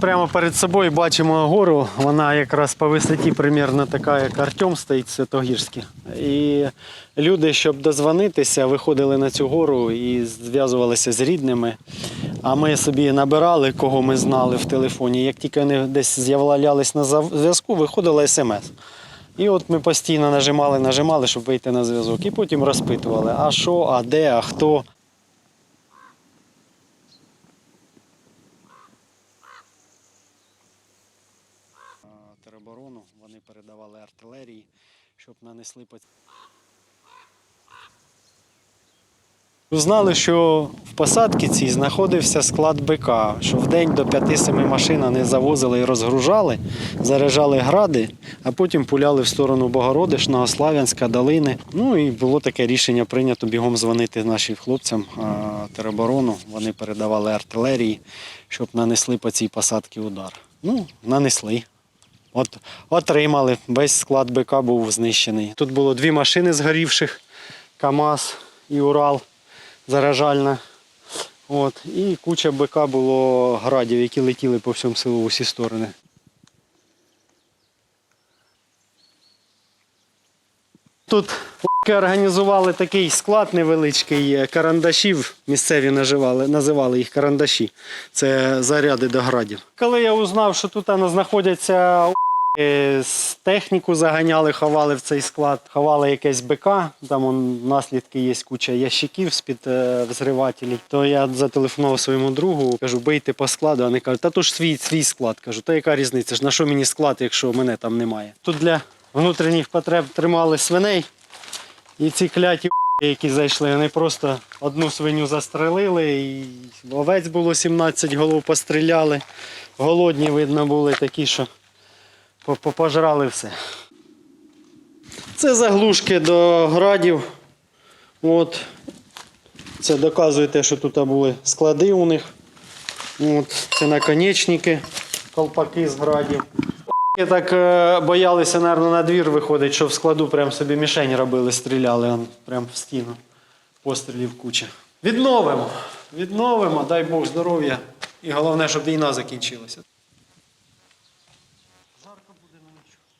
Прямо перед собою бачимо гору. Вона якраз по висоті примірно така, як Артем стоїть Святогірський. І люди, щоб дозвонитися, виходили на цю гору і зв'язувалися з рідними. А ми собі набирали, кого ми знали в телефоні. Як тільки вони десь з'являлись на зв'язку, виходила смс. І от ми постійно нажимали, нажимали, щоб вийти на зв'язок. І потім розпитували, а що, а де, а хто. Тероборону, вони передавали артилерії, щоб нанесли по Узнали, що в посадці цій знаходився склад БК, що в день до 5-7 машин вони завозили і розгружали, заряджали гради, а потім пуляли в сторону Богородишного, Славянська, Долини. Ну і було таке рішення прийнято бігом дзвонити нашим хлопцям тероборону. Вони передавали артилерії, щоб нанесли по цій посадці удар. Ну, нанесли. От, отримали. Весь склад БК був знищений. Тут було дві машини згорівших: КАМАЗ і Урал заражальна. От. І куча БК було градів, які летіли по всьому селу в усі сторони. Тут організували такий склад невеличкий карандашів. Місцеві називали, називали їх карандаші. Це заряди до градів. Коли я узнав, що тут знаходяться З техніку заганяли, ховали в цей склад, ховали якесь БК, там он, наслідки є куча ящиків з-під е, взривателів. То я зателефонував своєму другу, кажу, бийте по складу. а Вони кажуть, та то ж свій, свій склад. Кажу, та яка різниця? ж На що мені склад, якщо мене там немає? Тут для внутрішніх потреб тримали свиней, і ці кляті які зайшли, вони просто одну свиню застрелили, і овець було 17 голов, постріляли. Голодні, видно, були такі, що пожрали все. Це заглушки до градів. От. Це доказує те, що тут були склади у них. От. Це наконечники, колпаки з градів. Так е, боялися, мабуть, на двір виходить, що в складу прям собі мішень робили, стріляли прям в стіну. Пострілів куча. Відновимо. Відновимо, дай Бог здоров'я. І головне, щоб війна закінчилася. Жарко буде нічого.